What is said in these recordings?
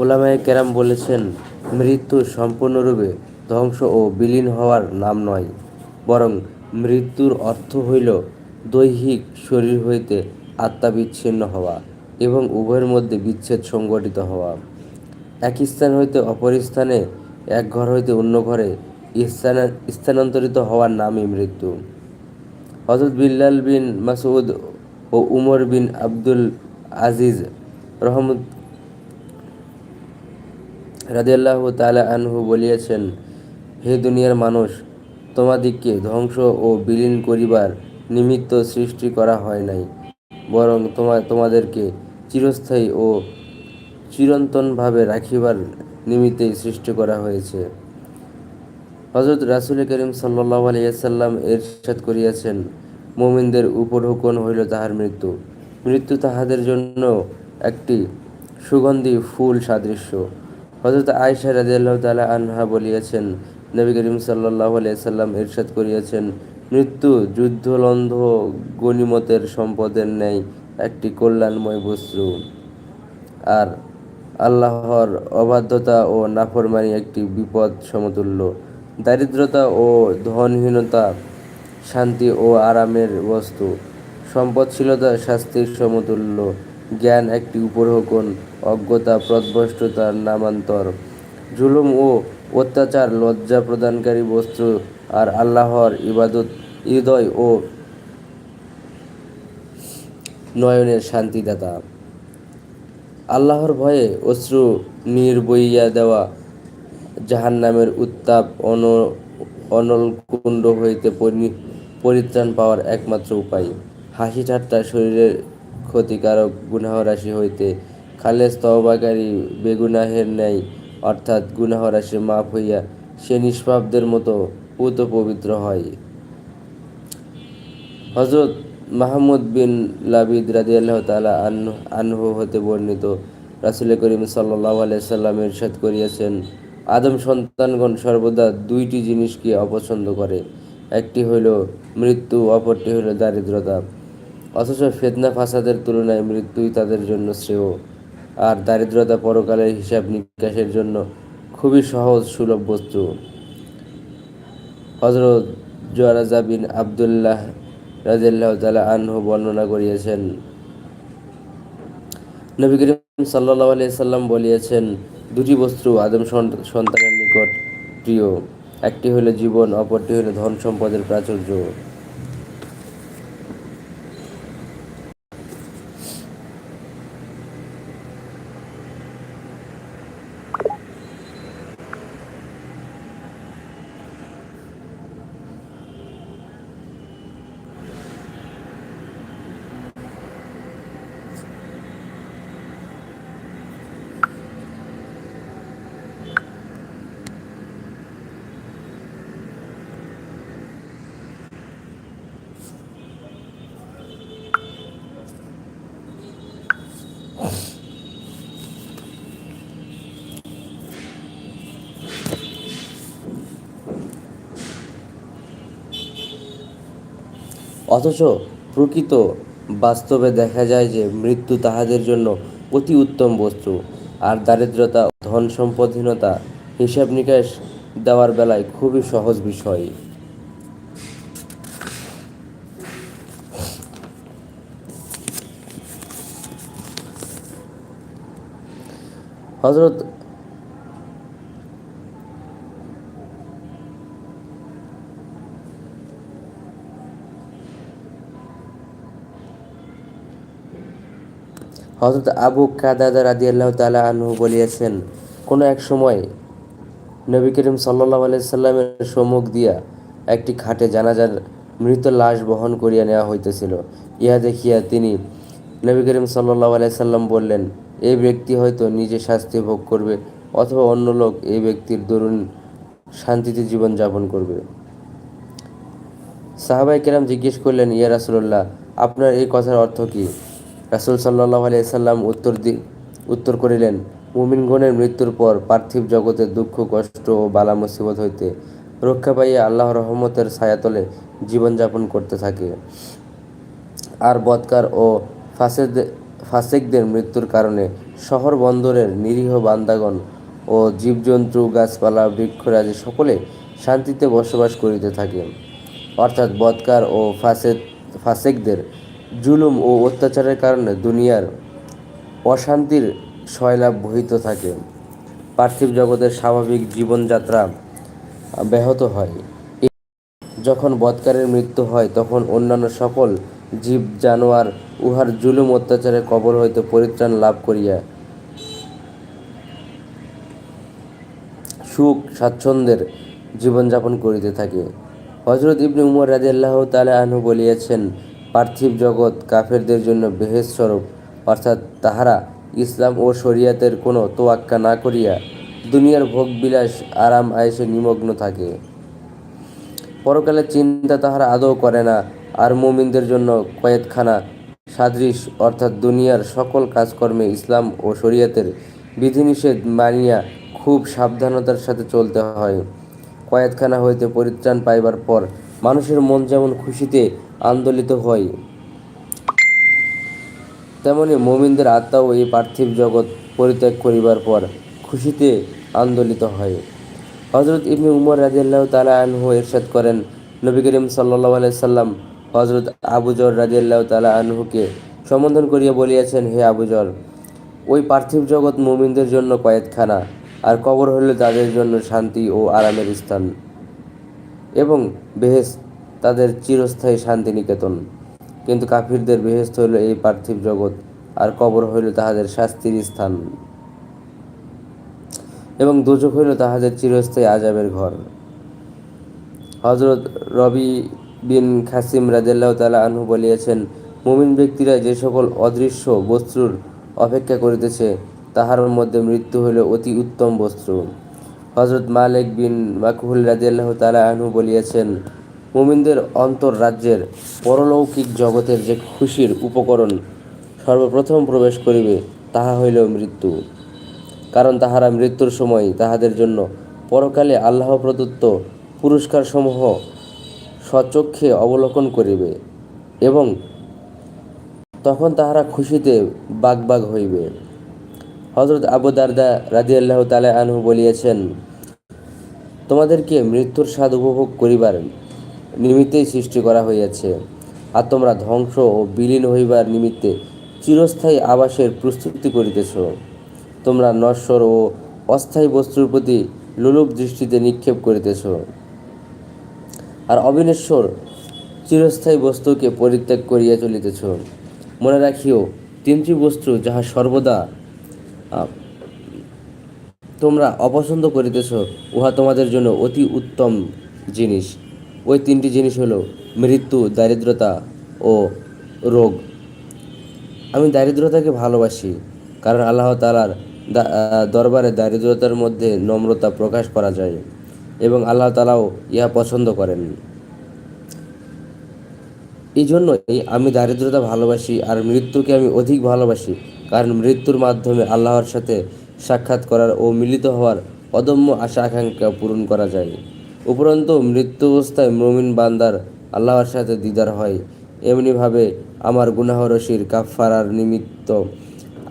ওলামায়ে কেরাম বলেছেন, মৃত্যু সম্পূর্ণরূপে ধ্বংস ও বিলীন হওয়ার নাম নয়, বরং মৃত্যুর অর্থ হইল দৈহিক শরীর হইতে আত্মা বিচ্ছিন্ন হওয়া এবং উভয়ের মধ্যে বিচ্ছেদ সংগঠিত হওয়া। এক স্থান হইতে অপর স্থানে, এক ঘর হইতে অন্য ঘরে স্থানান্তরিত হওয়ার নামই মৃত্যু। হজরত বিল্লাল বিন মাসউদ ও উমর বিন আব্দুল আজিজ রহমত রাদিয়াল্লাহু তালা আনহু বলিয়াছেন, হে দুনিয়ার মানুষ, তোমাদিগকে ধ্বংস ও বিলীন করিবার নিমিত্ত সৃষ্টি করা হয় নাই, বরং তোমা, তোমাদেরকে চিরস্থায়ী ও চিরন্তনভাবে রাখিবার নিমিত্তেই সৃষ্টি করা হয়েছে। হজরত রাসুল করিম সাল্লাহ আলিয়াল্লাম এরশাদ করিয়াছেন, মোমিনদের উপর হুকন হইল তাহার মৃত্যু। মৃত্যু তাহাদের জন্য একটি সুগন্ধি ফুল সাদৃশ্য। হজরত আয়সা রাজিয়াল্লাহ তালা আনহা বলিয়াছেন, নবী করিম সাল্লাহ আলিয়াল্লাম এরশাদ করিয়াছেন, মৃত্যু যুদ্ধলন্ধ গণিমতের সম্পদের ন্যায় একটি কল্যাণময় বস্তু। আর আল্লাহর অবাধ্যতা ও নাফরমানি একটি বিপদ সমতুল্য। দারিদ্রতা ও ধনহীনতা শান্তি ও আরামের বস্তু। সম্পদশীলতা শাস্তির সমতুল্য। জ্ঞান একটি উপরহকন অজ্ঞতা, প্রদ্ভষ্টতার নামান্তর। জুলুম ও অত্যাচার লজ্জা প্রদানকারী বস্তু আর আল্লাহর ইবাদত, হৃদয় ও নয়নের শান্তিদাতা। আল্লাহর ভয়ে অশ্রু নির্বইয়া দেওয়া জাহান্নামের উত্তাপ অন, অনলকুণ্ড হইতে পরি- পরিত্রাণ পাওয়ার একমাত্র উপায়। হাসি ঠাট্টা শরীরের ক্ষতিকারক গুনাহরাশি হইতে খালেজ তওবাকারী বেগুনাহের ন্যায় অর্থাৎ গুনাহরাশি মাফ হইয়া সে নিষ্পাপদের মতো পুত পবিত্র হয়। হজরত মাহমুদ বিন লাবিদ রাদিয়াল্লাহ তাআলা আনহু আনহু হতে বর্ণিত রাসূল করিম সাল্লাল্লাহু আলাইহি সাল্লাম ইরশাদ করিয়াছেন, আদম সন্তানগণ সর্বদা দুইটি জিনিসকে অপছন্দ করে। একটি হইল মৃত্যু, অপরটি হইল দারিদ্রতা। অথচ ফেতনা ফাসাদের তুলনায় মৃত্যুই তাদের জন্য শ্রেয়। আর দারিদ্রতা পরকালের হিসাব নিকাশের জন্য খুবই সহজ, সুলভ বস্তু। হজরত জোয়ারাজা বিন আবদুল্লাহ রাজিয়াল্লাহ তালা আনহু বর্ণনা করিয়াছেন, নবী করিম সাল্লাহ আলিয়া সাল্লাম বলিয়াছেন, দুটি বস্তু আদম সন্ত- সন্তানের নিকট প্রিয়। একটি হলো জীবন, অপরটি হলো ধন সম্পদের প্রাচুর্য। অথচ প্রকৃত বাস্তবে দেখা যায় যে মৃত্যু তাহাদের জন্য অতি উত্তম বস্তু। আর দারিদ্রতা ধন সম্পদহীনতা হিসাব নিকাশ দেওয়ার বেলায় খুবই সহজ বিষয়। হজরত হজরত আবু কাদাদা রাদি আল্লাহ তাআলা আনহু বলিয়াছেন, কোনো এক সময় নবী করিম সাল্লাল্লাহু আলাইহি সাল্লামের সম্মুখ দিয়া একটি খাটে জানাজার মৃত লাশ বহন করিয়া নেওয়া হইতেছিল। ইহা দেখিয়া তিনি নবী করিম সাল্লাহ আলাইসাল্লাম বললেন এই ব্যক্তি হয়তো নিজে শাস্তি ভোগ করবে অথবা অন্য লোক এই ব্যক্তির দরুন শান্তিতে জীবনযাপন করবে। সাহাবাই কেরাম জিজ্ঞেস করলেন, ইয়া রাসুল্লাহ আপনার এই কথার অর্থ কি? রাসুল সাল্লাহ আলিয়াল্লাম উত্তর দি, উত্তর করিলেন, মুমিনগণের মৃত্যুর পর পার্থিব জগতে দুঃখ, কষ্ট ও বালা মুসিবত হইতে রক্ষা পাইয়া আল্লাহ রহমতের ছায়াতলে জীবনযাপন করতে থাকে। আর বৎকার ও ফাসেদ, ফাসেকদের মৃত্যুর কারণে শহর বন্দরের নিরীহ বান্দাগণ ও জীবজন্তু, গাছপালা, বৃক্ষরাজি সকলে শান্তিতে বসবাস করিতে থাকে। অর্থাৎ বৎকার ও ফাসেদ, ফাসেকদের জুলুম ও অত্যাচারের কারণে দুনিয়ার অশান্তির শয়লাভ বহিত থাকে। পার্থিব জগতের স্বাভাবিক জীবনযাত্রা ব্যাহত হয়। যখন বৎকারের মৃত্যু হয়, তখন অন্যান্য সকল জীব, জানোয়ার উহার জুলুম অত্যাচারে কবল হইতে পরিত্রাণ লাভ করিয়া সুখ, স্বাচ্ছন্দ্যের জীবনযাপন করিতে থাকে। হজরত ইবনে উমর রাজিয়াল্লাহ তালা আনহু বলিয়াছেন পার্থিব জগৎ কাফেরদের জন্য বেহেস স্বরূপ, অর্থাৎ তাহারা ইসলাম ও শরিয়াতের কোনো তোয়াক্কা না করিয়া দুনিয়ার ভোগবিলাস, আরাম, আয়েসে নিমগ্ন থাকে। পরকালের চিন্তা তাহারা আদৌ করে না, আর মুমিনদের জন্য কয়েদখানা সাদৃশ, অর্থাৎ দুনিয়ার সকল কাজকর্মে ইসলাম ও শরিয়াতের বিধিনিষেধ মানিয়া খুব সাবধানতার সাথে চলতে হয়। কয়েদখানা হইতে পরিত্রাণ পাইবার পর মানুষের মন যেমন খুশিতে আন্দোলিত হয়। তেমনি মোমিনদের আত্মাও এই পার্থিব জগৎ পরিত্যাগ করিবার পর খুশিতে আন্দোলিত হয়। হজরত ইবনে উমর রাজিয়াল্লাহ তালা আনহু এরশাদ করেন, নবী করিম সাল্লাহ আলাইসাল্লাম হজরত আবুজর রাজিয়াল্লাহ তালা আনহুকে সম্বোধন করিয়া বলিয়াছেন, হে আবুজর ওই পার্থিব জগৎ মুমিনদের জন্য কয়েদখানা আর কবর হইল তাদের জন্য শান্তি ও আরামের স্থান এবং বেহেস তাদের চিরস্থায়ী শান্তি নিকেতন কিন্তু কাফিরদের বেহেস্ত হইল এই পার্থিব জগৎ, আর কবর হইল তাহাদের শাস্তির স্থান। এবং দুজক হইল তাহাদের চিরস্থায়ী আজাবের ঘর। হজরত রবি বিন খাসিম রাজেল্লাহ তালা আনহু বলিয়াছেন, মুমিন ব্যক্তিরা যে সকল অদৃশ্য বস্তুর অপেক্ষা করিতেছে, তাহার মধ্যে মৃত্যু হইল অতি উত্তম বস্তু হজরত মালিক বিন মাকুহুল রাজিয়াল্লাহ তালা আনহু বলিয়াছেন মুমিনদের অন্তর রাজ্যের পরলৌকিক জগতের যে খুশির উপকরণ সর্বপ্রথম প্রবেশ করিবে, তাহা হইল মৃত্যু। কারণ তাহারা মৃত্যুর সময় তাহাদের জন্য পরকালে আল্লাহ প্রদত্ত পুরস্কারসমূহ স্বচক্ষে অবলোকন করিবে এবং তখন তাহারা খুশিতে বাগবাগ হইবে। হজরত আবু দারদা রাজি আল্লাহ তালা আনহু বলিয়াছেন, তোমাদেরকে মৃত্যুর স্বাদ উপভোগ করিবার নিমিত্তেই সৃষ্টি করা হইয়াছে। আর তোমরা ধ্বংস ও বিলীন হইবার নিমিত্তে চিরস্থায়ী আবাসের প্রস্তুতি করিতেছ। তোমরা নশ্বর ও অস্থায়ী বস্তুর প্রতি লোলুপ দৃষ্টিতে নিক্ষেপ করিতেছ। আর অবিনশ্বর চিরস্থায়ী বস্তুকে পরিত্যাগ করিয়া চলিতেছ। মনে রাখিও, তিনটি বস্তু যাহা সর্বদা তোমরা অপছন্দ করিতেছ, উহা তোমাদের জন্য অতি উত্তম জিনিস। ওই তিনটি জিনিস হলো মৃত্যু, দারিদ্রতা ও রোগ। আমি দারিদ্রতাকে ভালোবাসি কারণ আল্লাহ তালার দরবারে দারিদ্রতার মধ্যে নম্রতা প্রকাশ করা যায় এবং আল্লাহ তালাও ইহা পছন্দ করেন। এই জন্যই আমি দারিদ্রতা ভালোবাসি আর মৃত্যুকে আমি অধিক ভালোবাসি কারণ মৃত্যুর মাধ্যমে আল্লাহর সাথে সাক্ষাৎ করার ও মিলিত হওয়ার অদম্য আশা আকাঙ্ক্ষা পূরণ করা যায়। উপরন্তু মৃত্যু অবস্থায় মমিন বান্দার আল্লাহর সাথে দিদার হয়। এমনিভাবে আমার গুনাহরশির কাফারার নিমিত্ত।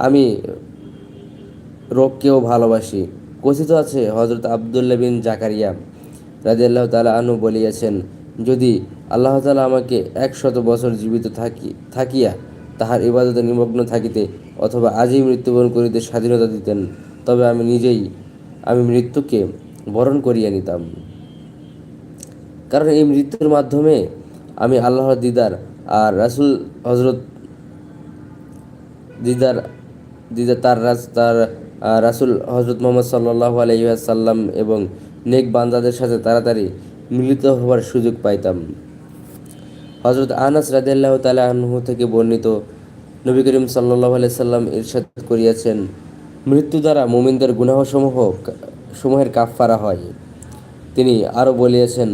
আমি রোগকেও ভালোবাসি। কথিত আছে হজরত আবদুল্লাহ বিন জাকারিয়া রাজি আল্লাহ তালা আনু বলিয়াছেন, যদি আল্লাহ তালা আমাকে একশত বছর জীবিত থাকি, থাকিয়া তাহার ইবাদতে নিমগ্ন থাকিতে অথবা আজই মৃত্যুবরণ করিতে স্বাধীনতা দিতেন, তবে আমি নিজেই, আমি মৃত্যুকে বরণ করিয়া নিতাম। কারণ এই মৃত্যুর মাধ্যমে আমি আল্লাহর দিদার আর রাসুল হজরত দিদার দিদার তার রাজ তার রাসুল হজরত মোহাম্মদ সাল্লাহ আলহিহাসাল্লাম এবং নেক বান্দাদের সাথে তাড়াতাড়ি মিলিত হওয়ার সুযোগ পাইতাম। হজরত আনাস রাদিয়াল্লাহ তালা আনহু থেকে বর্ণিত নবী করিম সাল্লাহ সাল্লাম ইরশাদ করিয়াছেন, মৃত্যু দ্বারা মুমিনদের গুনাহসমূহ সমূহের কাফফারা হয়। তিনি আরও বলিয়াছেন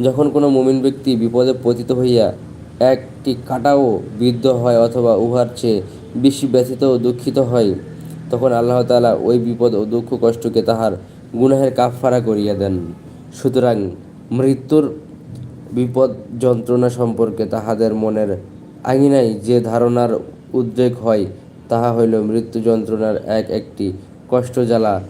যখন কোনো মুমিন ব্যক্তি বিপদে পতিত হইয়া একটি কাটাও বিদ্ধ হয় অথবা উহার চেয়ে বেশি ব্যথিত ও দুঃখিত হয়, তখন আল্লাহ তাআলা ওই বিপদ ও দুঃখ কষ্টকে তাহার গুনাহের কাফফারা করিয়া দেন। সুতরাং মৃত্যুর বিপদ যন্ত্রণা সম্পর্কে তাহাদের মনের আঙিনায় যে ধারণার উদ্বেগ হয়, তাহা হইল মৃত্যু যন্ত্রণার এক একটি কষ্ট জ্বালা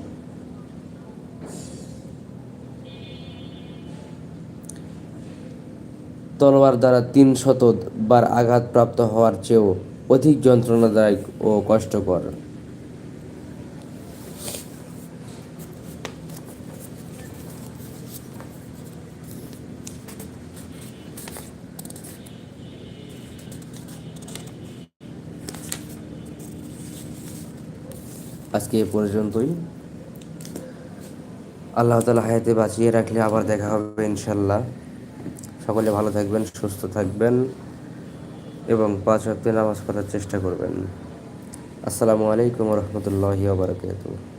তলোয়ার দ্বারা তিন শত বার আঘাতপ্রাপ্ত হওয়ার চেয়েও অধিক যন্ত্রণাদায়ক ও কষ্টকর। আজকে এ পর্যন্তই। আল্লাহ তালা হায়াতে বাঁচিয়ে রাখলে আবার দেখা হবে ইনশাল্লাহ সকলে ভালো থাকবেন, সুস্থ থাকবেন এবং পাঁচ ওয়াক্তে নামাজ পড়ার চেষ্টা করবেন। আসসালামু আলাইকুম রহমতুল্লাহি বারকাতুহ।